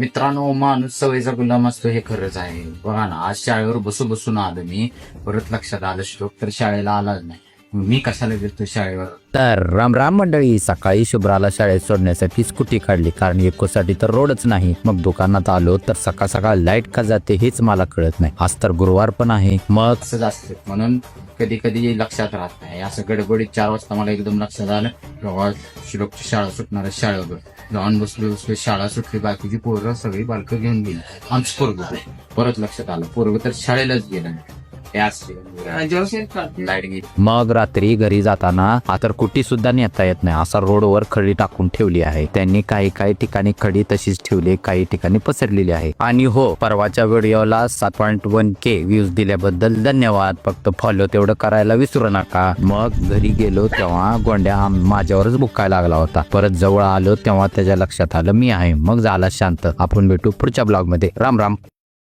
मित्रांनो माणूस सवयीचा गुलाम असतो हे खरंच आहे. बघा ना आज शाळेवर बसू बसून आलो मी. परत लक्षात आलं श्लोक तर शाळेला आलाच नाही. मी कशाला गेलतो शाळेवर? तर राम राम मंडळी सकाळी शुभ्राला शाळेत सोडण्यासाठी स्कूटी काढली. कारण एकोसाठी तर रोडच नाही. मग दुकानात आलो तर सकाळ सकाळ लाइट का जाते हेच मला कळत नाही. आज तर गुरुवार पण आहे. मग असंच असतं. म्हणून कधी कधी लक्षात राहत नाही. असं गडबडीत चार वाजता मला एकदम लक्षात आलं. श्लोकची शाळा सुटणार शाळेवर. जाऊन बसलो बसलो शाळा सुटली बाकीची पोरं सगळी बालकं घेऊन गेली. आमचं पोरग परत लक्षात आलं. पोरग तर शाळेलाच गेलं नाही. मग रात्री घरी जाताना आता कुटी सुद्धा नेता येत नाही. असा रोडवर खडी टाकून ठेवली आहे. त्यांनी काही काही ठिकाणी खडी तशीच ठेवली काही ठिकाणी पसरलेली आहे. आणि हो परवाच्या व्हिडिओला सात पॉईंट वन के व्ह्यूज दिल्याबद्दल धन्यवाद. फक्त फॉलो तेवढं करायला विसरू नका. मग घरी गेलो तेव्हा गोंड्या माझ्यावरच बुकायला लागला होता. परत जवळ आलो तेव्हा त्याच्या लक्षात आलं मी आहे. मग झाला शांत. आपण भेटू पुढच्या ब्लॉगमध्ये. राम राम.